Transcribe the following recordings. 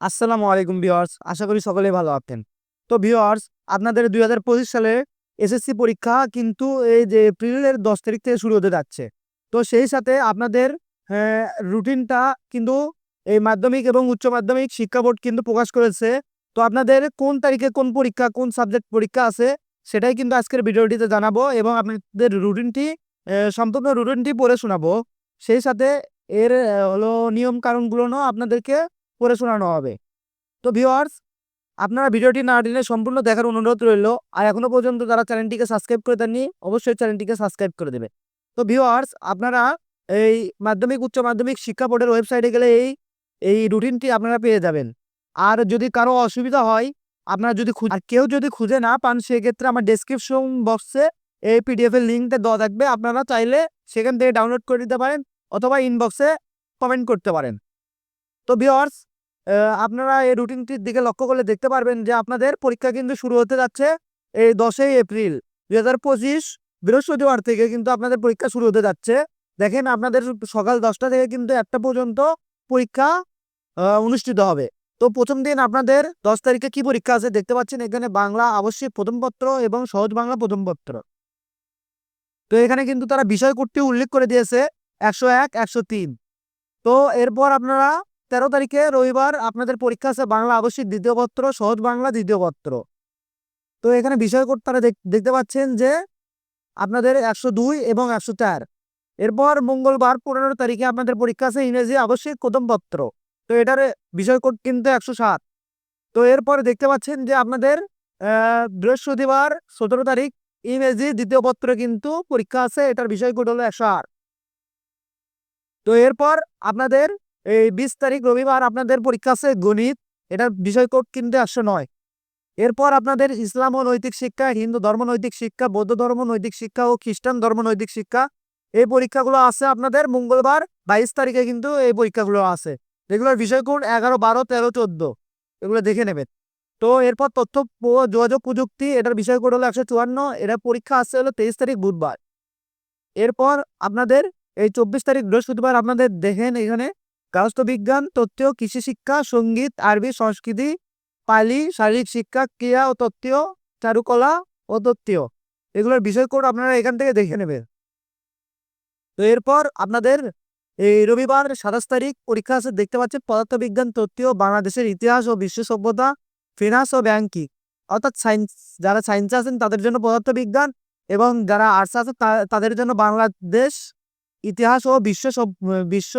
আসসালামু আলাইকুম ভিউয়ার্স, আশা করি সকলেই ভালো আছেন। তো ভিওয়ার্স আপনাদের দুই হাজার পঁচিশ সালে এসএসসি পরীক্ষা কিন্তু এই যে এপ্রিলের দশ তারিখ থেকে শুরু হতে যাচ্ছে। তো সেই সাথে আপনাদের রুটিনটা কিন্তু এই মাধ্যমিক এবং উচ্চ মাধ্যমিক শিক্ষা বোর্ড কিন্তু প্রকাশ করেছে। তো আপনাদের কোন তারিখে কোন পরীক্ষা, কোন সাবজেক্ট পরীক্ষা আছে, সেটাই কিন্তু আজকের ভিডিওটিতে জানাব এবং আপনাদের রুটিনটি সম্পূর্ণ রুটিনটি পড়ে শোনাবো। সেই সাথে এর হলো নিয়ম কারণগুলো আপনাদেরকে পড়ে শোনানো হবে। তো ভিউয়ার্স আপনারা ভিডিওটি না দিলে সম্পূর্ণ দেখার অনুরোধ রইল। আর এখনও পর্যন্ত যারা চ্যানেলটিকে সাবস্ক্রাইব করে দেননি, অবশ্যই চ্যানেলটিকে সাবস্ক্রাইব করে দেবে। তো ভিউয়ার্স আপনারা এই মাধ্যমিক, উচ্চ মাধ্যমিক শিক্ষা বোর্ডের ওয়েবসাইটে গেলে এই এই রুটিনটি আপনারা পেয়ে যাবেন। আর যদি কারও অসুবিধা হয়, আপনারা যদি আর কেউ যদি খুঁজে না পান, সেক্ষেত্রে আমার ডেসক্রিপশন বক্সে এই পিডিএফ এর লিঙ্কটা দেওয়া থাকবে। আপনারা চাইলে সেখান থেকে ডাউনলোড করে দিতে পারেন, অথবা ইনবক্সে কমেন্ট করতে পারেন। তো ভিওয়ার্স আপনারা এই রুটিনটির দিকে লক্ষ্য করলে দেখতে পারবেন যে আপনাদের পরীক্ষা কিন্তু শুরু হতে যাচ্ছে এই দশই এপ্রিল। দুই হাজার পঁচিশ বৃহস্পতিবার থেকে কিন্তু আপনাদের পরীক্ষা শুরু হতে যাচ্ছে। দেখেন আপনাদের সকাল দশটা থেকে কিন্তু একটা পর্যন্ত পরীক্ষা অনুষ্ঠিত হবে। তো প্রথম দিন আপনাদের দশ তারিখে কি পরীক্ষা আছে দেখতে পাচ্ছেন? এখানে বাংলা আবশ্যিক প্রথম পত্র এবং সহজ বাংলা প্রথম পত্র। তো এখানে কিন্তু তারা বিষয় কোডটি উল্লেখ করে দিয়েছে, একশো এক, একশো তিন। তো এরপর আপনারা তেরো তারিখে রবিবার আপনাদের পরীক্ষা আছে বাংলা আবশ্যিক দ্বিতীয় পত্র, সহজ বাংলা দ্বিতীয় পত্র। তো এখানে বিষয় কোড তারা দেখ- দেখতে পাচ্ছেন যে আপনাদের একশো দুই এবং একশো চার। এরপর মঙ্গলবার পনেরো তারিখে আপনাদের পরীক্ষা আছে ইংরেজি আবশ্যিক প্রথম পত্র। তো এটার বিষয় কোড কিন্তু একশো সাত। তো এরপর দেখতে পাচ্ছেন যে আপনাদের বৃহস্পতিবার সতেরো তারিখ ইংরেজি দ্বিতীয় পত্রে কিন্তু পরীক্ষা আছে, এটার বিষয় কোড হলো একশো আট। তো এরপর আপনাদের এই বিশ তারিখ রবিবার আপনাদের পরীক্ষা আছে গণিত, এটার বিষয় কিন্তু একশো নয়। এরপর আপনাদের ইসলাম ও নৈতিক শিক্ষা, হিন্দু ধর্ম নৈতিক শিক্ষা, বৌদ্ধ ধর্ম নৈতিক শিক্ষা ও খ্রিস্টান ধর্ম নৈতিক শিক্ষা, এই পরীক্ষাগুলো আছে আপনাদের মঙ্গলবার বাইশ তারিখে কিন্তু এই পরীক্ষাগুলো আছে। যেগুলোর বিষয় কোড এগারো, বারো, তেরো, চোদ্দ। এগুলো দেখে নেবেন। তো এরপর তথ্য যোগাযোগ প্রযুক্তি, এটার বিষয় কোড হলো একশো চুয়ান্ন এটা পরীক্ষা আসছে হলো তেইশ তারিখ বুধবার। এরপর আপনাদের এই চব্বিশ তারিখ বৃহস্পতিবার আপনাদের দেখেন এখানে গার্হস্থ্য বিজ্ঞান তথ্য কৃষি শিক্ষা সংগীত, আরবি সংস্কৃতি, পালি, শারীরিক শিক্ষা, ক্রিয়া ও তথ্য চারুকলা ও তথ্য এগুলোর বিষয় কোড আপনারা এখান থেকে দেখে নেবেন। তো এরপর আপনাদের এই রবিবার সাতাশ তারিখ পরীক্ষা আছে, দেখতে পাচ্ছেন পদার্থবিজ্ঞান, তথ্য, বাংলাদেশের ইতিহাস ও বিশ্ব সভ্যতা, ফিনান্স ও ব্যাংকিং। অর্থাৎ সায়েন্স যারা সায়েন্সে আছেন তাদের জন্য পদার্থবিজ্ঞান এবং যারা আর্টস আছে তাদের জন্য বাংলাদেশ ইতিহাস ও বিশ্ব বিশ্ব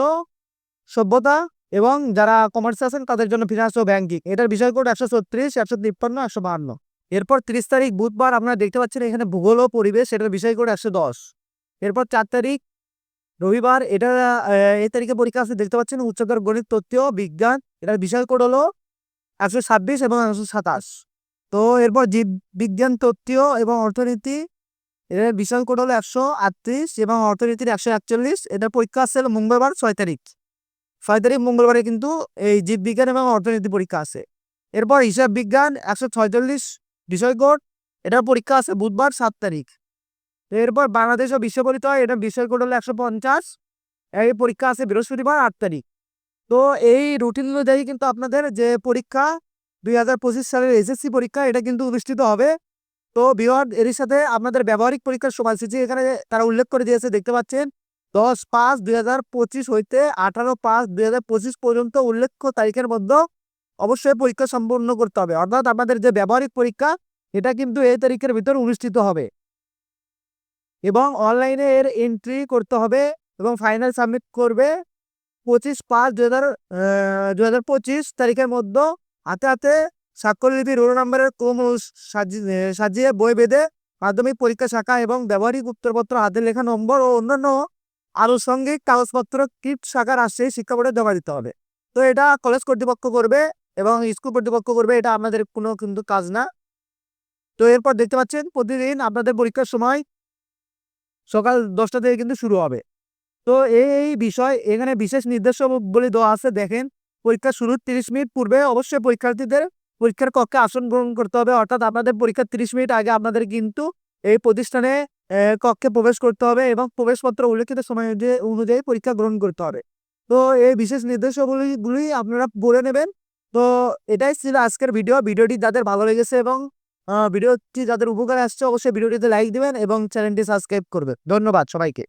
সভ্যতা এবং যারা কমার্সে আছেন, তাদের জন্য ফিনান্স ও ব্যাংকিং এটার বিষয় কোড একশো ছত্রিশ, একশো তিপ্পান্ন, একশো বাহান্ন। এরপর তিরিশ তারিখ, বুধবার আপনারা দেখতে পাচ্ছেন এখানে ভূগোল ও পরিবেশ, এটার বিষয় কোড একশো দশ। এরপর চার তারিখ, রবিবার, এটা এই তারিখে পরীক্ষা আছে, দেখতে পাচ্ছেন উচ্চতর গণিত, তথ্য, বিজ্ঞান। এটার বিষয় কোড হলো একশো ছাব্বিশ এবং একশো সাতাশ। তো এরপর জীব, বিজ্ঞান, তথ্য এবং অর্থনীতি, এটার বিষয় কোড হলো একশো আটত্রিশ এবং অর্থনীতির একশো একচল্লিশ। এটার পরীক্ষা হলো মঙ্গলবার, ছয় তারিখ। ছয় তারিখ মঙ্গলবারে কিন্তু এই জীববিজ্ঞান এবং অর্থনীতি পরীক্ষা আছে। এরপর হিসাব বিজ্ঞান একশো ছয়চল্লিশ বিষয় কোড, এটার পরীক্ষা আছে বুধবার সাত তারিখ। এরপর বাংলাদেশ ও বিশ্ব পরিচয় এটা বিষয় কোড হলো একশো পঞ্চাশ। এই পরীক্ষা আছে বৃহস্পতিবার আট তারিখ। তো এই রুটিন অনুযায়ী কিন্তু আপনাদের যে পরীক্ষা, দুই হাজার পঁচিশ সালের এসএসসি পরীক্ষা, এটা কিন্তু অনুষ্ঠিত হবে। তো বিহার এর সাথে আপনাদের ব্যবহারিক পরীক্ষার সময় সময়সূচি এখানে তারা উল্লেখ করে দিয়েছে, দেখতে পাচ্ছেন। দশ পাঁচ দুই হাজার পঁচিশ হইতে আঠারো পাঁচ দুই হাজার পঁচিশ পর্যন্ত উল্লেখ্য তারিখের মধ্যে অবশ্যই পরীক্ষা সম্পন্ন করতে হবে। অর্থাৎ আপনাদের যে ব্যবহারিক পরীক্ষা, এটা কিন্তু এই তারিখের ভিতর অনুষ্ঠিত হবে। এবং অনলাইনে এর এন্ট্রি করতে হবে এবং ফাইনাল সাবমিট করবে পঁচিশ পাঁচ দু হাজার দু হাজার পঁচিশ তারিখের মধ্যে। হাতে হাতে স্বাক্ষরলিপি রোল নাম্বারের সাজি- সাজিয়ে, বই বেঁধে মাধ্যমিক পরীক্ষা শাখা এবং ব্যবহারিক উত্তরপত্র, হাতে লেখা নম্বর ও অন্যান্য আনুষঙ্গিক কাগজপত্র, কিট শাখার রাজশাহী শিক্ষা বোর্ডে জমা দিতে হবে। তো এটা কলেজ কর্তৃপক্ষ করবে এবং স্কুল কর্তৃপক্ষ করবে, এটা আপনাদের কোনো কিন্তু কাজ না। তো এরপর দেখতে পাচ্ছেন, প্রতিদিন আপনাদের পরীক্ষার সময় সকাল দশটা থেকে কিন্তু শুরু হবে। তো এই বিষয়, এখানে বিশেষ নির্দেশাবলী দেওয়া আছে, দেখেন পরীক্ষা শুরুর তিরিশ মিনিট পূর্বে অবশ্যই পরীক্ষার্থীদের পরীক্ষার কক্ষে আসন গ্রহণ করতে হবে। অর্থাৎ আপনাদের পরীক্ষার তিরিশ মিনিট আগে আপনাদের কিন্তু এই প্রতিষ্ঠানে কক্ষে প্রবেশ করতে হবে এবং প্রবেশপত্র উল্লেখিত সময় অনুযায়ী- অনুযায়ী পরীক্ষা গ্রহণ করতে হবে। তো, এই বিশেষ নির্দেশাবলীগুলি আপনারা বলে নেবেন। তো, এটাই ছিল আজকের ভিডিও। ভিডিওটি যাদের ভালো লেগেছে এবং ভিডিওটি যাদের উপকারে আসছে, অবশ্যই ভিডিওটিতে লাইক দিবেন এবং চ্যানেলটি সাবস্ক্রাইব করবেন। ধন্যবাদ সবাইকে।